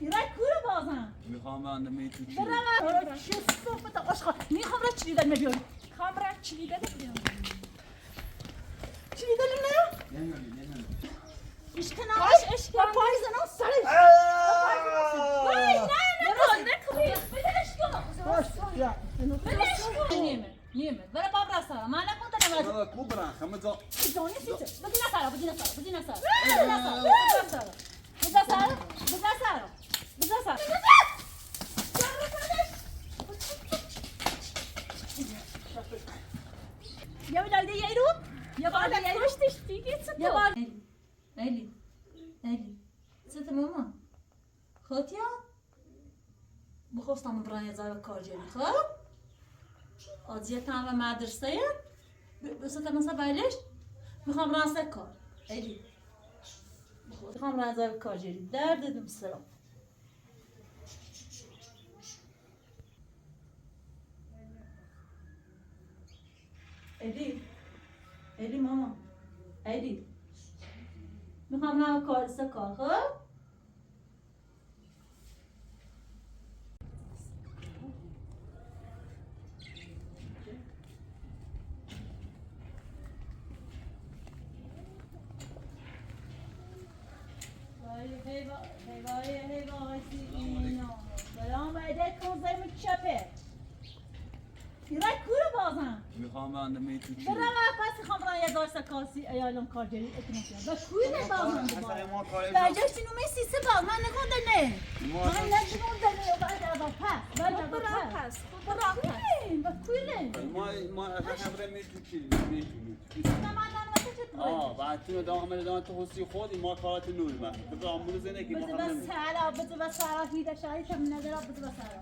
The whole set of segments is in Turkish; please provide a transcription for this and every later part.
Yürek kuru bazen. میخوام بنده تو چی Bravo. Şu sohbete aşka. Niye kamera çiliğden mi diyorum? Kamera çiliğde de biliyorum. Çiliğden ne ya? نمیدونی نمیدونی İşte ne var? Ya payızdan al sarı. Vay ne ne kıl ne kılıyor? Beleşko. Ya. Beleşko. Niye mi? Niye mi? Ver babra sana. Mana konta ne var? بابا کو برن همه جا Bizoni sizi. Bugüne sara, bugüne sara, bugüne sara. Bugüne sara, bugüne sara. برای زای کار جلی خب آزیتم و مدرسه بسه مثلا بایلش میخوام راسته کار ایدی میخوام برای زای کار جلی در dedim sıra Eli Eli mama Eli میخوام برای کار سه کار خب قام آن چی؟ برای پس خم رای دارست کاسی ایالم کارگری اکنون کرد. کوی نه با من دوباره. بعد چی نمی سی من نگون دنی. من نگون دنی و بعد آب پس. بعد آب پس. برای پس. برای پس. کوی نه. ما ما از خم رای می چی؟ می تو می تو. آه بعد تو دام همه دام تو خودی خودی ما کارات نوری من بذار آمون زنگی ما بس نمیم بذار سهلا بذار و سهلا هیده شایی کم نگرا بذار و سهلا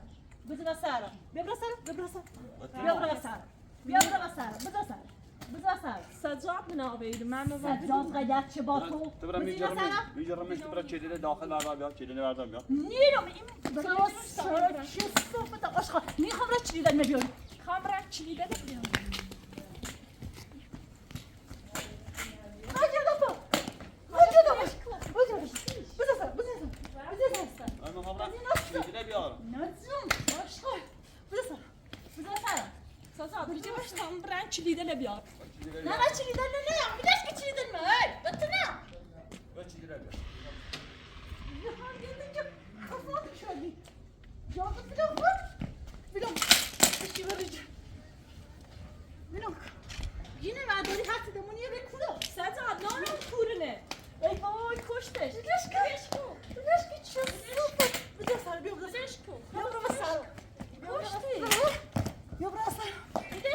بذار و سهلا ببرا سهلا بیا برا سارا بیا برا سارا بیا برا بس سارا بده سارا بده سارا Sacab mı nabeydi? Ben mi var? سجاد قیدت چه با تو تو برام بده میجرم سارا میجرم تو برا چیلی داخل بردار بیا چیلی بردار بیا نیرم این بده سارا چه صحبت آشقا میخوام را چلیدن میبیاری Kamera çiliğde de biliyorum. bir dakika. Bir dakika. Bir şey vereceğim. Bir dakika. Yine ver böyle her şeyden niye bekliyor? Sacab ne olur kurunu? Ey vay koşteş. Leşka. Leşka. Leşka çok süper. Bir de sar bir de Beleşko. Ya burası sar. Koştu. Ya burası.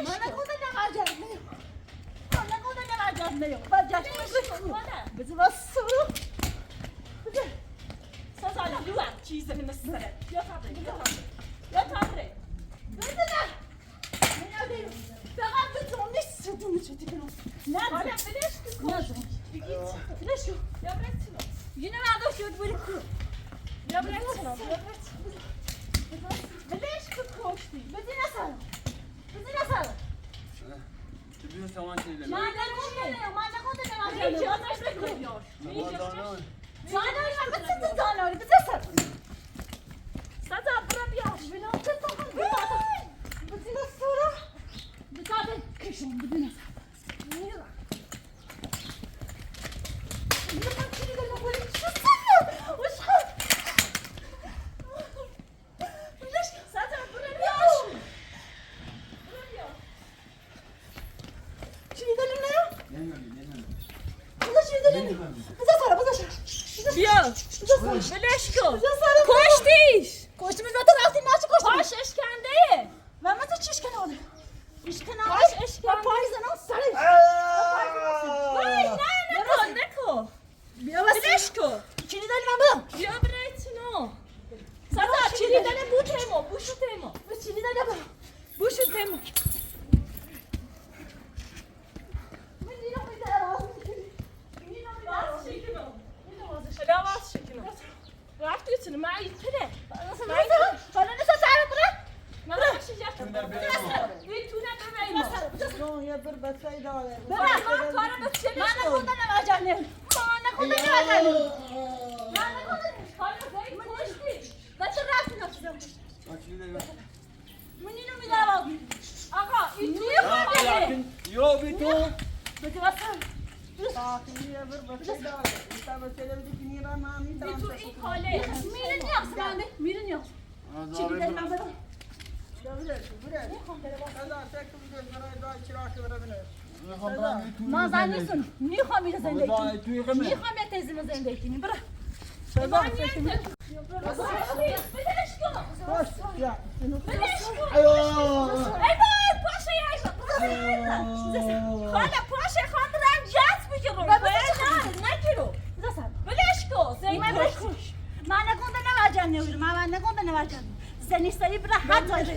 Bana koda ne vereceğim ne yok. Bana koda ne vereceğim ne yok. Ben gerçekten Bana. Bizi nasıl? Bizi. Sacab yuvar çizimi sizlere. Yat abi, yat abi. Yat abi. Verdiler. Ne yapayım? Daha bir tane sütunu çetin olsun. Nerede? Hala flash kız koş. Bir git. Flash yok. Ya bırak şunu. Yine ben de şöyle böyle kur. Ya bırak şunu. Ya bırak şunu. Flash kız koş değil. Bizi nasıl? Bizi nasıl? Biliyor saman şeyleri. Madem o ne? Madem o ne? Madem o ne? Madem o ne? Madem o ne? Madem o ne? Bize çiğdelim. Bize sar. Bize sar. Bize Ya. Bize sar. Beleşko. Bize sar. Koş değil. Koştumuz zaten altın açık koştum. Baş eşkendeye. Ben mesela çişken oldu. İşken oldu. Baş eşken. Ben Paris'ten al sarı. Vay ne ne ko ne ko. Beleşko. Çiğdelim ben bunu. Ya bıraksana. Sacab çiliğde ne bu temo? Bu şu temo. Biz çiğdelim yapalım. Bu şu temo. seni. Ma yutire. Bana ne satarım bırak. Bana başlayacak. Bir tuna bebeğim. Son yapır basayı da alayım. Bana para basayım. Şey Bana kodan ne var canım? Bana kodan ne var canım? Bana kodan. Hayır, hayır, koştu. Kaçır rahatsın atacağım. Münino bir daha var. Aga, ütüyü var beni. Yo, bir tu. Kötü basın. Mirin yapsın anne. Mirin yapsın. Çekirdeğini ben bırak. Mazanlısın. Niye hamile zendekini? Niye hamile tezime zendekini? Bırak. Bırak. Bırak. Bırak. Bırak. Bırak. Bırak.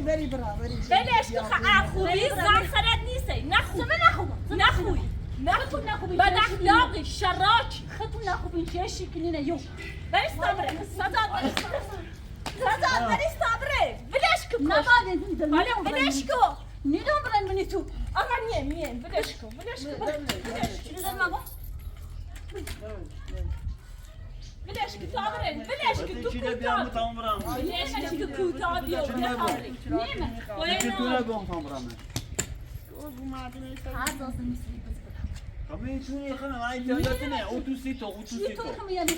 بری برا بری بلاش اخو بي زعل خلاد نيسي نخو. نخو. نخو نخو نخو بدح لاقي شراج خطو نخو بين جيشي كلنا يوم بلاش صبري صدق صدق بلاش صبري بلاش كو نما بلاش كو نيدوم برن مني تو. اما نيم نيم بلاش كو بلاش كو بلاش كو Wiesz, kto tam ręk, wiesz, kto tu biały tam bramy. Wiesz, kto tu tam biały tam ręk. Nie ma. Wiesz, kto lebą tam bramy. Hadi olsun misli biz bırak. Kamen şunu yakana lan internetine 30 sito 30 sito. Yeter kamen yani.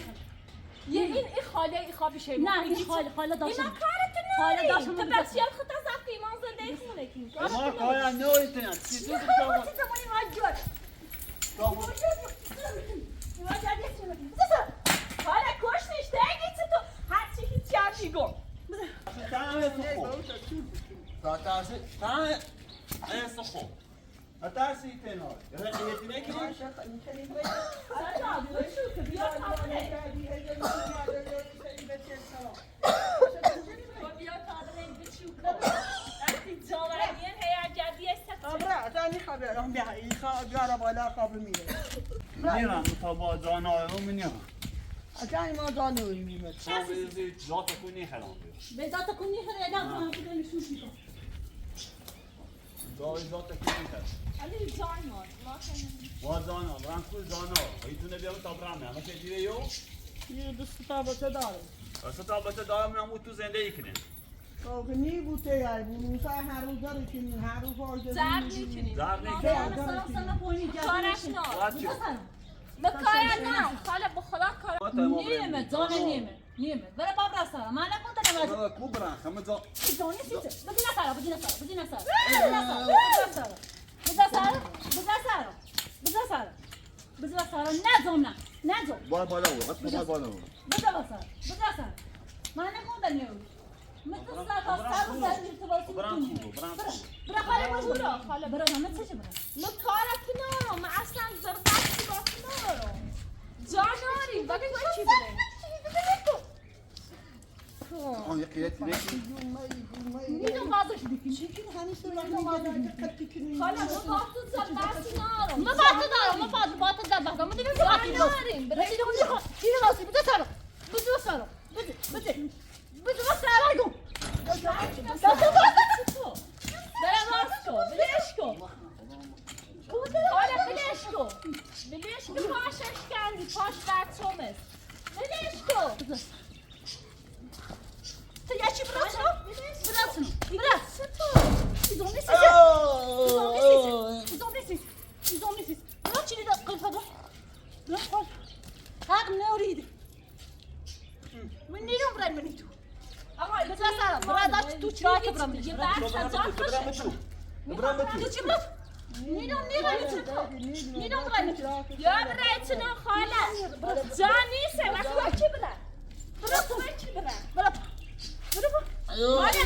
Yemin ihale iha bir şey. Ne ihale ihale daşım. İna karetin ne? Ihale daşım. Tepesi yer kıta zakkı manzara değil mi lekin? Ama kaya ne o internet? Siz de tamam. Siz de bunu hadi gör. Tamam. Hadi hadi. Hadi hadi. Olha, koş işte, gitsin tu. Hadi ihtiyaç yok. Tamam, Zaten tamam. En sıkı. Atar siten or. Yani niyetine ki. Zaten abi, şu kıbiya tadını. Kıbiya tadını bir çukurda. Artık cevariyen heyal geldiye satın. Abra, atani haber. Hom ya, ilka bir araba la kabul miyim? Nira, mutabadan ayı mı nira? Acaba ima daha ne öğreneyim ben? Sen bizi cata kuni haram diyor. Ve cata kuni haram eden bana bu dönüş müşmüyor. Daha cata kuni haram. Ali zana. Wa zana. Ben kul zana. Haytuna bir avut abram ya. Mesela diye yo. Yine de sıta bata darım. Sıta bata darım ya mutu zende ikne. که نی بوده یار بونوسا هر روز داره کنی هر روز آجازی می‌کنی زر نیکنی زر نیکنی زر نیکنی زر نیکنی زر نیکنی نيمة زونا نيمة نيمة ضربها براسها ما أنا كنت أنا مازال كبرى خمسة زوني ستة بدينا سارة بدينا سارة بدينا سارة بدينا سارة بدينا سارة بدينا سارة بدينا سارة بدينا سارة نازونا نازو بار بار لو بس بار بار لو بدينا سارة بدينا سارة ما أنا كنت أنا مثل سارة سارة سارة تبغى برانشو برانشو برا خالي موجودة برا ما تسجل برا مكارة كنا ما عشان زرت Giarnari, vado qua ci sen dersin ağrım. Bu bahtı da ağrım. Bu bahtı da ağrım. Bu bahtı da ağrım. Bu bahtı da ağrım. Bu bahtı da ağrım. Bu bahtı da ağrım. Вибраний. Я перша, за гроші. Кучеров. Мільйон ліра ліцинко. Мільйон гривень. Я береться на хала. За місце, ваш хоче бере. Брат, хоче бере. Брат. Брат. Маля,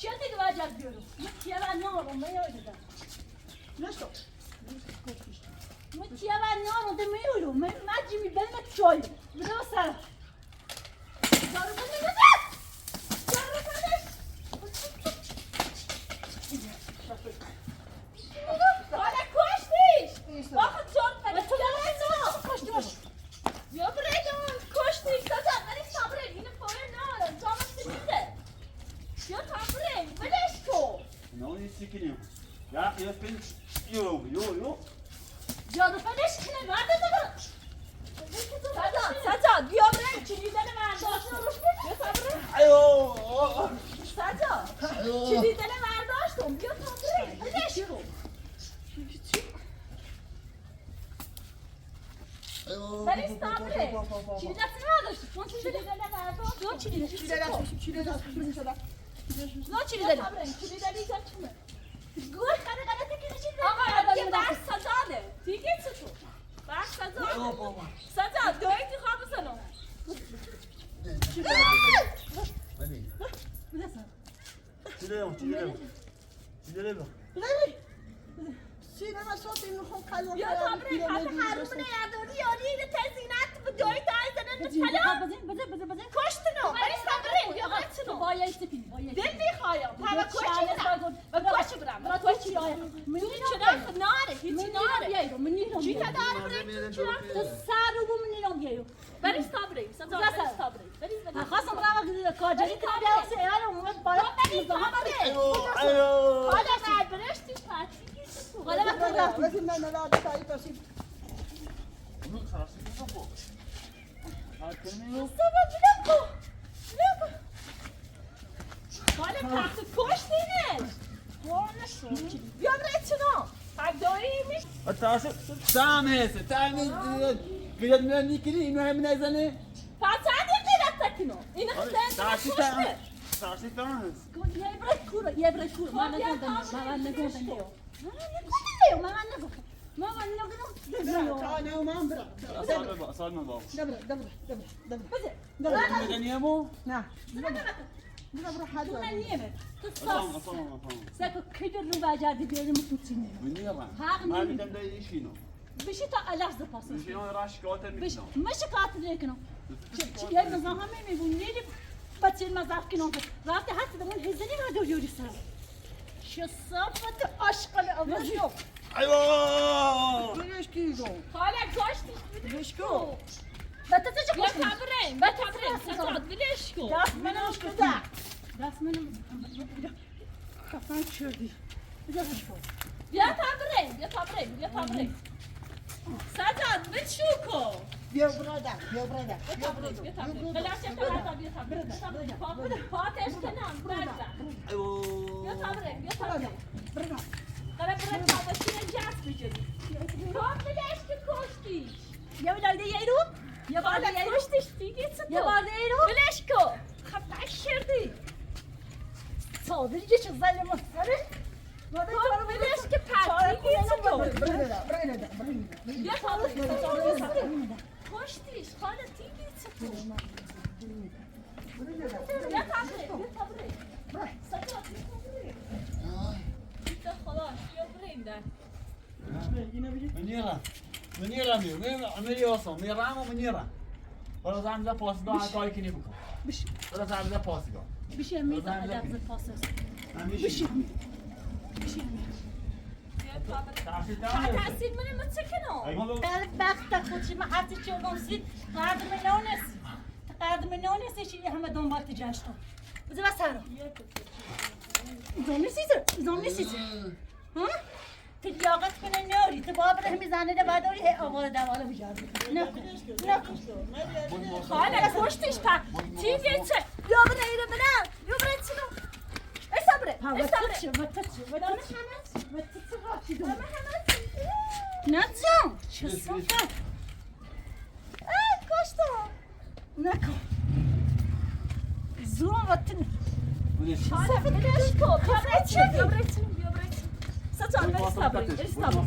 Şimdi kıvacak diyorum. Mutluya ne var onları öyle Nasıl? Mutluya ne var onları öyle. Macimi benim çoğum. Bu da o sarı. men ni Cita dare bırak. Çırak. Saru bu men ni yero. Ben İstanbul'eyim. Sazadı. Ben İstanbul'eyim. Ben İstanbul'eyim. خاصة برامج كاجري كابيا سيارة ومن بارك Ayo ayo. Hala ver bıraktı. Fatih. غلبة كذا Bakın ben neler detayı taşıyayım. Bunun karşısında yok bu. Hakkını yok. Sabah bir dakika. Bir dakika. Hala kalktı. Koş Deniz. Ya bıraktın o. Ha doğruymuş. Hatta Sami, Sami قلت من نيكلي انه من ازني Fatih de bıraktın o. İni sen تعرفي koştu. تعرفي تعرفي يبرك كورة يبرك كورة ما Fatih نقول kalktı. ما نقول ما نقول ما نقول Tane umam bırak. صار صار من بابا Dabra, dabra, dabra, dabra. بس مدني مو Ne? Dabra hadi. من نيمة اصلا تصاص اصلا اصلا ساكو كدر رباجات ديالي مكوتين من يلا ها، ما من- بدنا يشينو بشي تا ألاف زباس يشينو راش كوتر بش منو مش قاتل يكنو يا مزاحم مي بنيلي بتشيل مزاح كنو رافت حتى دمون هزني ما دور يوري سار شو صفة عشق الأول يوم ايوه Güneş giyiyor. Hala koştu. Meşgul. በተጨቆ በታብሬ በታብሬ ሰጣት ብለሽ እኮ ዳስ ምንም ከዛ ዳስ ምንም ከፋን ሸዲ የታብሬ የታብሬ የታብሬ ሰጣት ብቻ እኮ የብራዳ የብራዳ ብላሽ ተራታ የታብሬ ፋቴሽ ከና ብራዳ የታብሬ የታብሬ ብራዳ ከለብረታ ወስነ ጃስ ልጅ ኮም ብለሽ ትኮስቲ የብዳል የይሩ Ja, aber der kostet die geht's Ja, aber der noch. Fleschko. Kaptaşırdı. Saldırı geçin zalimatları. Madem çarpı Fleşko parti geht's doch. Brüder, Brüder, Brüder. Ja, saldırı. Kostet dich, hala tigeht's doch. Ne tabii, ne tabii. Sakın atma tabii. Bir de hala, yapayım da. Ne, yine bir. Ne lan? منیره می من عملی اصلا میرم و منیره برا زم ده پاس دو هر کاری که نی بکن بشی برا زم ده پاس دو بشی هم میزه هم لفظ پاس است بشی هم میزه بشی هم میزه تحصیل منه ما چکنم قلب بخت خودشی من هفتی چه اگمسی قرد منانست قرد منانست ایشی همه دنبال تجاشتا بزه بس هرم زمین سیزه زمین سیزه ها تلاقت من النوري تبابر هم زانه ده بعد هي اول دواله بجاد نكو نكو Hala koştu işte. Tiki geçse. Ya bana yürü bana. Ya bana çıkın. E sabre. ها E sabre. وتتش وتتش وتتش وتتش Ama hemen. ناتسو شو الصفة Ay koştu. نكو زوم وتن وليش Hala bileşko. Ya bırakın. Ya bırakın. Ya bırakın. Saçan ben sabre. Ben sabre.